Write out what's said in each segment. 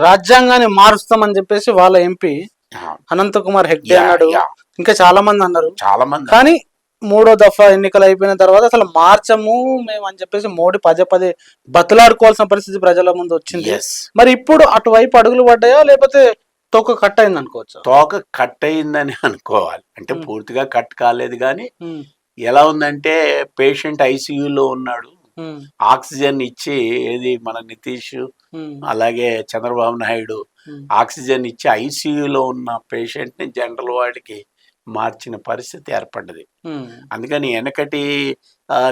రాజ్యాంగాన్ని మారుస్తామని చెప్పేసి వాళ్ళ ఎంపీ అనంత కుమార్ హెగ్డే అన్నాడు. ఇంకా చాలా మంది అన్నారు. చాలా మంది కానీ మూడో దఫా ఎన్నికలు అయిపోయిన తర్వాత అసలు మార్చము మేము అని చెప్పేసి మోడీ పదే పదే బతులాడుకోవాల్సిన పరిస్థితి ప్రజల ముందు వచ్చింది. మరి ఇప్పుడు అటువైపు అడుగులు పడ్డాయా లేకపోతే తొక్క కట్ అయింది అనుకోవచ్చు? తోక కట్ అయిందని అనుకోవాలి. అంటే Hmm. పూర్తిగా కట్ కాలేదు కానీ ఉమ్, ఎలా ఉందంటే పేషెంట్ ఐసీయూలో ఉన్నాడు. ఆక్సిజన్ ఇచ్చి ఏది మన నితీష్ అలాగే చంద్రబాబు నాయుడు ఆక్సిజన్ ఇచ్చి ఐసీయూలో ఉన్న పేషెంట్ని జనరల్ వార్డుకి మార్చిన పరిస్థితి ఏర్పడ్డది. అందుకని వెనకటి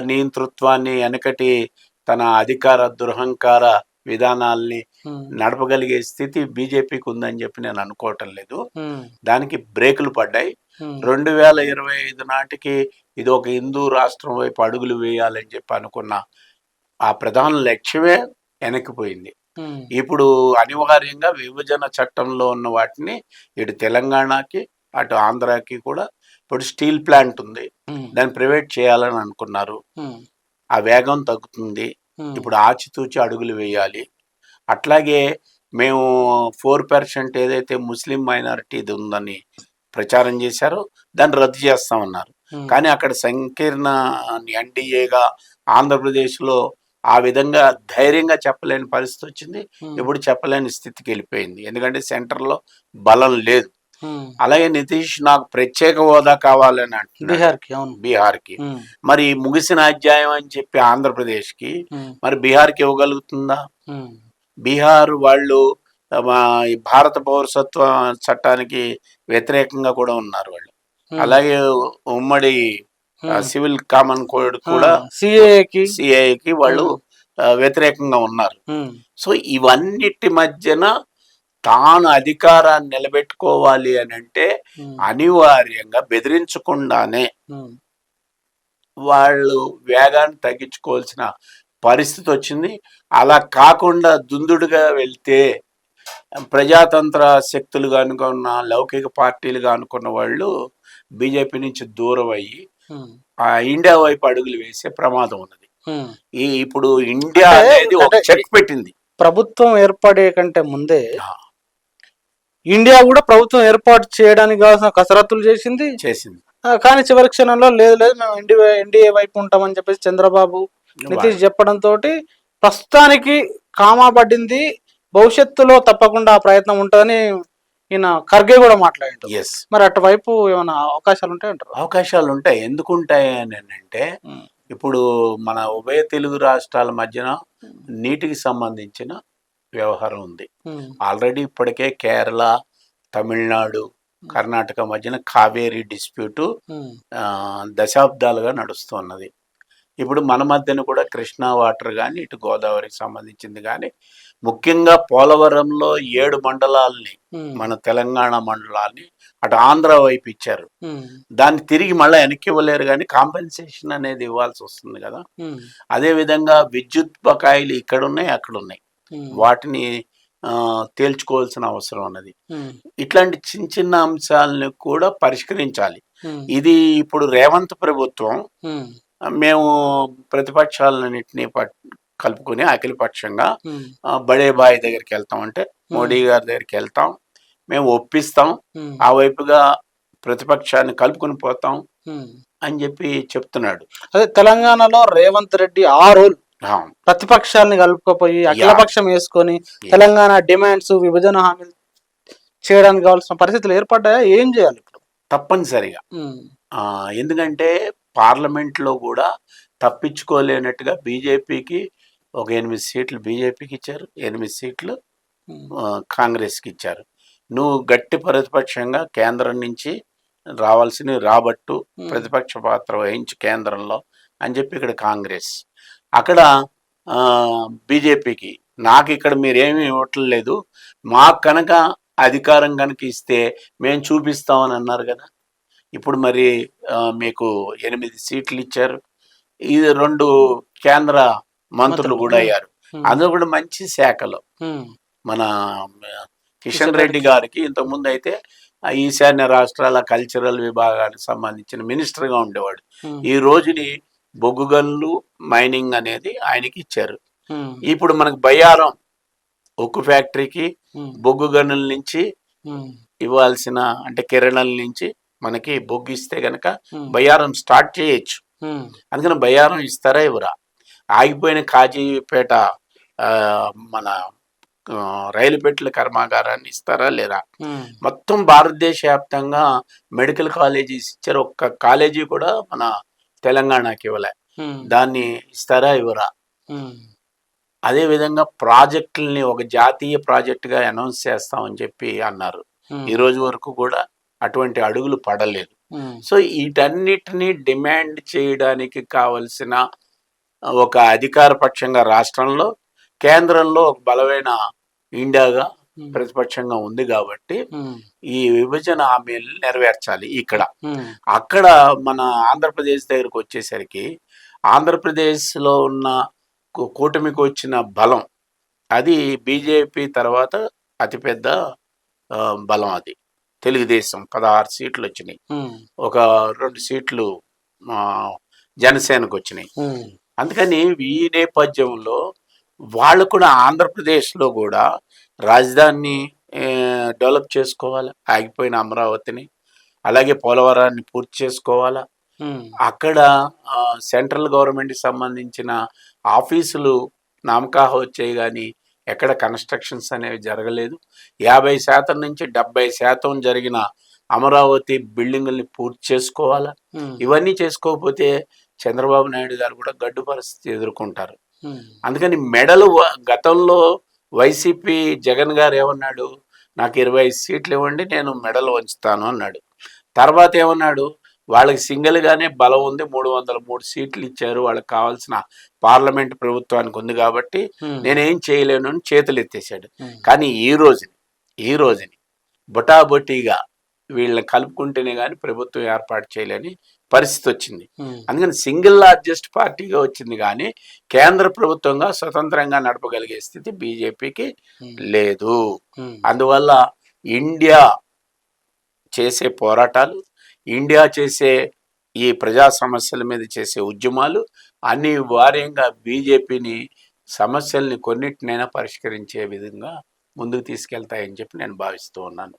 నియంతృత్వాన్ని వెనకటి తన అధికార దురహంకార విధానాల్ని నడపగలిగే స్థితి బీజేపీకి ఉందని చెప్పి నేను అనుకోవటం లేదు. దానికి బ్రేకులు పడ్డాయి. రెండు వేల ఇరవై ఐదు నాటికి ఇది ఒక హిందూ రాష్ట్రం వైపు అడుగులు వేయాలని చెప్పి అనుకున్న ఆ ప్రధాన లక్ష్యమే వెనక్కిపోయింది. ఇప్పుడు అనివార్యంగా విభజన చట్టంలో ఉన్న వాటిని ఇటు తెలంగాణకి అటు ఆంధ్రాకి కూడా ఇప్పుడు స్టీల్ ప్లాంట్ ఉంది. దాన్ని ప్రైవేట్ చేయాలని అనుకున్నారు. ఆ వేగం తగ్గుతుంది. ఇప్పుడు ఆచితూచి అడుగులు వేయాలి. అట్లాగే మేము ఫోర్ పర్సెంట్ ఏదైతే ముస్లిం మైనారిటీది ఉందని ప్రచారం చేశారో దాన్ని రద్దు చేస్తామన్నారు. కానీ అక్కడ సంకీర్ణ ఎన్డీఏగా ఆంధ్రప్రదేశ్లో ఆ విధంగా ధైర్యంగా చెప్పలేని పరిస్థితి వచ్చింది. ఇప్పుడు చెప్పలేని స్థితికి వెళ్ళిపోయింది. ఎందుకంటే సెంటర్లో బలం లేదు. అలాగే నితీష్ నాకు ప్రత్యేక హోదా కావాలని అంటున్నాడు. బీహార్కి అవును. బీహార్కి. మరి ముగిసిన అధ్యాయం అని చెప్పి ఆంధ్రప్రదేశ్కి ఉమ్, మరి బీహార్కి ఇవ్వగలుగుతుందా? బీహార్ వాళ్ళు భారత పౌరసత్వ చట్టానికి వ్యతిరేకంగా కూడా ఉన్నారు వాళ్ళు. అలాగే ఉమ్మడి సివిల్ కామన్ కోడ్ కూడా సిఏకి సిఐకి వాళ్ళు వ్యతిరేకంగా ఉన్నారు. సో ఇవన్నిటి మధ్యన తాను అధికారాన్ని నిలబెట్టుకోవాలి అని అంటే అనివార్యంగా బెదిరించకుండానే వాళ్ళు వేగాన్ని తగ్గించుకోవాల్సిన పరిస్థితి వచ్చింది. అలా కాకుండా దుందుడుగా వెళ్తే ప్రజాతంత్ర శక్తులుగా అనుకున్న లౌకిక పార్టీలుగా అనుకున్న వాళ్ళు బీజేపీ నుంచి దూరం అయ్యి ఆ ఇండియా వైపు అడుగులు వేసే ప్రమాదం ఉన్నది. ఈ ఇప్పుడు ఇండియా అనేది ఒక చెక్ పెట్టింది. ప్రభుత్వం ఏర్పడే కంటే ముందే ఇండియా కూడా ప్రభుత్వం ఏర్పాటు చేయడానికి కావాల్సిన కసరత్తులు చేసింది. చేసింది. కానీ చివరి క్షణంలో లేదు లేదు మేము ఎన్డీఏ ఎన్డీఏ వైపు ఉంటామని చెప్పేసి చంద్రబాబు నితీష్ చెప్పడంతో ప్రస్తుతానికి కామా పడింది. భవిష్యత్తులో తప్పకుండా ఆ ప్రయత్నం ఉంటుందని ఈయన ఖర్గే కూడా మాట్లాడిండు. ఎస్ మరి అటువైపు ఏమైనా అవకాశాలు ఉంటాయంటారు అవకాశాలు ఉంటాయి. ఎందుకు ఉంటాయి అని అంటే ఇప్పుడు మన ఉభయ తెలుగు రాష్ట్రాల మధ్యన నీటికి సంబంధించిన వ్యవహారం ఉంది. ఆల్రెడీ ఇప్పటికే కేరళ తమిళనాడు కర్ణాటక మధ్యన కావేరీ డిస్ప్యూటు దశాబ్దాలుగా నడుస్తున్నది ఇప్పుడు మన మధ్యన కూడా కృష్ణా వాటర్ కానీ ఇటు గోదావరికి సంబంధించింది కానీ ముఖ్యంగా పోలవరంలో ఏడు మండలాల్ని మన తెలంగాణ మండలాన్ని అటు ఆంధ్ర వైపు ఇచ్చారు. దాన్ని తిరిగి మళ్ళీ వెనక్కి ఇవ్వలేరు కానీ కాంపెన్సేషన్ అనేది ఇవ్వాల్సి వస్తుంది కదా. అదేవిధంగా విద్యుత్ బకాయిలు ఇక్కడ ఉన్నాయి అక్కడ ఉన్నాయి వాటిని తేల్చుకోవాల్సిన అవసరం ఉన్నది. ఇట్లాంటి చిన్న చిన్న అంశాలను కూడా పరిష్కరించాలి. ఇది ఇప్పుడు రేవంత్ ప్రభుత్వం మేము ప్రతిపక్షాలన్నింటినీ పట్- కలుపుకొని అఖిలపక్షంగా బడే బాయ్ దగ్గరికి వెళ్తాం. అంటే మోడీ గారి దగ్గరికి వెళ్తాం. మేము ఒప్పిస్తాం. ఆ వైపుగా ప్రతిపక్షాన్ని కలుపుకొని పోతాం అని చెప్పి చెప్తున్నాడు. అదే తెలంగాణలో రేవంత్ రెడ్డి ఆ రోల్ ఆ, ప్రతిపక్షాలని కలుపుకపోయి అఖిలపక్షం వేసుకొని తెలంగాణ డిమాండ్స్ విభజన హామీలు చేయడానికి కావాల్సిన పరిస్థితులు ఏర్పడ్డాయా? ఏం చేయాలి ఇప్పుడు? తప్పనిసరిగా. ఆ, ఎందుకంటే పార్లమెంట్లో కూడా తప్పించుకోలేనట్టుగా బీజేపీకి ఒక ఎనిమిది సీట్లు బీజేపీకి ఇచ్చారు ఎనిమిది సీట్లు కాంగ్రెస్కి ఇచ్చారు. నువ్వు గట్టి ప్రతిపక్షంగా కేంద్రం నుంచి రావాల్సినవి రాబట్టు ప్రతిపక్ష పాత్ర వహించు కేంద్రంలో అని చెప్పి ఇక్కడ కాంగ్రెస్. అక్కడ బీజేపీకి నాకు ఇక్కడ మీరేమీ ఇవ్వట్లేదు మాకు కనుక అధికారం కనుక ఇస్తే మేము చూపిస్తామని అన్నారు కదా. ఇప్పుడు మరి మీకు ఎనిమిది సీట్లు ఇచ్చారు ఇది రెండు కేంద్ర మంత్రులు కూడా అయ్యారు అందులో కూడా మంచి శాఖలు. మన కిషన్ రెడ్డి గారికి ఇంతకుముందు అయితే ఈశాన్య రాష్ట్రాల కల్చరల్ విభాగానికి సంబంధించిన మినిస్టర్గా ఉండేవాడు. ఈ రోజుని బొగ్గుగల్లు మైనింగ్ అనేది ఆయనకి ఇచ్చారు ఇప్పుడు మనకు బయ్యారం ఉక్కు ఫ్యాక్టరీకి బొగ్గు గనుల నుంచి ఇవ్వాల్సిన అంటే కిరణాల నుంచి మనకి బొగ్గు ఇస్తే గనక బయ్యారం స్టార్ట్ చేయొచ్చు. అందుకని బయ్యారం ఇస్తారా ఇవ్వరా? ఆగిపోయిన కాజీపేట మన రైలు పెట్టెల కర్మాగారాన్ని ఇస్తారా లేరా ఉమ్, మొత్తం భారతదేశ వ్యాప్తంగా మెడికల్ కాలేజీస్ ఇచ్చారు. ఒక్క కాలేజీ కూడా మన తెలంగాణకి ఇవ్వలే. దాన్ని ఇస్తారా ఇవ్వరా? అదే విధంగా ప్రాజెక్టుల్ని ఒక జాతీయ ప్రాజెక్టుగా అనౌన్స్ చేస్తామని చెప్పి అన్నారు. ఈ రోజు వరకు కూడా అటువంటి అడుగులు పడలేదు. సో వీటన్నిటిని డిమాండ్ చేయడానికి కావలసిన ఒక అధికార పక్షంగా రాష్ట్రంలో కేంద్రంలో ఒక బలమైన ఇండియాగా ప్రతిపక్షంగా ఉంది కాబట్టి ఈ విభజన హామీలు నెరవేర్చాలి ఇక్కడ. అక్కడ మన ఆంధ్రప్రదేశ్ దగ్గరకు వచ్చేసరికి ఆంధ్రప్రదేశ్లో ఉన్న కూటమికి వచ్చిన బలం అది బీజేపీ తర్వాత అతిపెద్ద బలం అది. తెలుగుదేశం పదహారు సీట్లు వచ్చినాయి ఒక రెండు సీట్లు జనసేనకు వచ్చినాయి అందుకని ఈ నేపథ్యంలో వాళ్ళు కూడా ఆంధ్రప్రదేశ్లో కూడా రాజధానిని డెవలప్ చేసుకోవాలి. ఆగిపోయిన అమరావతిని అలాగే పోలవరాన్ని పూర్తి చేసుకోవాలా. అక్కడ సెంట్రల్ గవర్నమెంట్కి సంబంధించిన ఆఫీసులు నామకాహ వచ్చాయి కానీ ఎక్కడ కన్స్ట్రక్షన్స్ అనేవి జరగలేదు. యాభై శాతం నుంచి డెబ్బై శాతం జరిగిన అమరావతి బిల్డింగుల్ని పూర్తి చేసుకోవాలా? ఇవన్నీ చేసుకోకపోతే చంద్రబాబు నాయుడు గారు కూడా గడ్డు పరిస్థితి ఎదుర్కొంటారు. అందుకని మెడలు గతంలో వైసీపీ జగన్ గారు ఏమన్నాడు? నాకు ఇరవై ఐదు సీట్లు ఇవ్వండి నేను మెడలు వంచుతాను అన్నాడు. తర్వాత ఏమన్నాడు? వాళ్ళకి సింగిల్గానే బలం ఉంది. మూడు వందల మూడు సీట్లు ఇచ్చారు. వాళ్ళకి కావాల్సిన పార్లమెంట్ ప్రభుత్వానికి ఉంది కాబట్టి నేనేం చేయలేను అని చేతులు ఎత్తేసాడు. కానీ ఈ రోజుని ఈ రోజుని బొటాబొటీగా వీళ్ళని కలుపుకుంటేనే కానీ ప్రభుత్వం ఏర్పాటు చేయలేని పరిస్థితి వచ్చింది. అందుకని సింగిల్ లార్జెస్ట్ పార్టీగా వచ్చింది కానీ కేంద్ర ప్రభుత్వంగా స్వతంత్రంగా నడపగలిగే స్థితి బీజేపీకి లేదు. అందువల్ల ఇండియా చేసే పోరాటాలు ఇండియా చేసే ఈ ప్రజా సమస్యల మీద చేసే ఉద్యమాలు అనివార్యంగా బీజేపీని సమస్యల్ని కొన్నిటినైనా పరిష్కరించే విధంగా ముందుకు తీసుకెళ్తాయని చెప్పి నేను భావిస్తూ ఉన్నాను.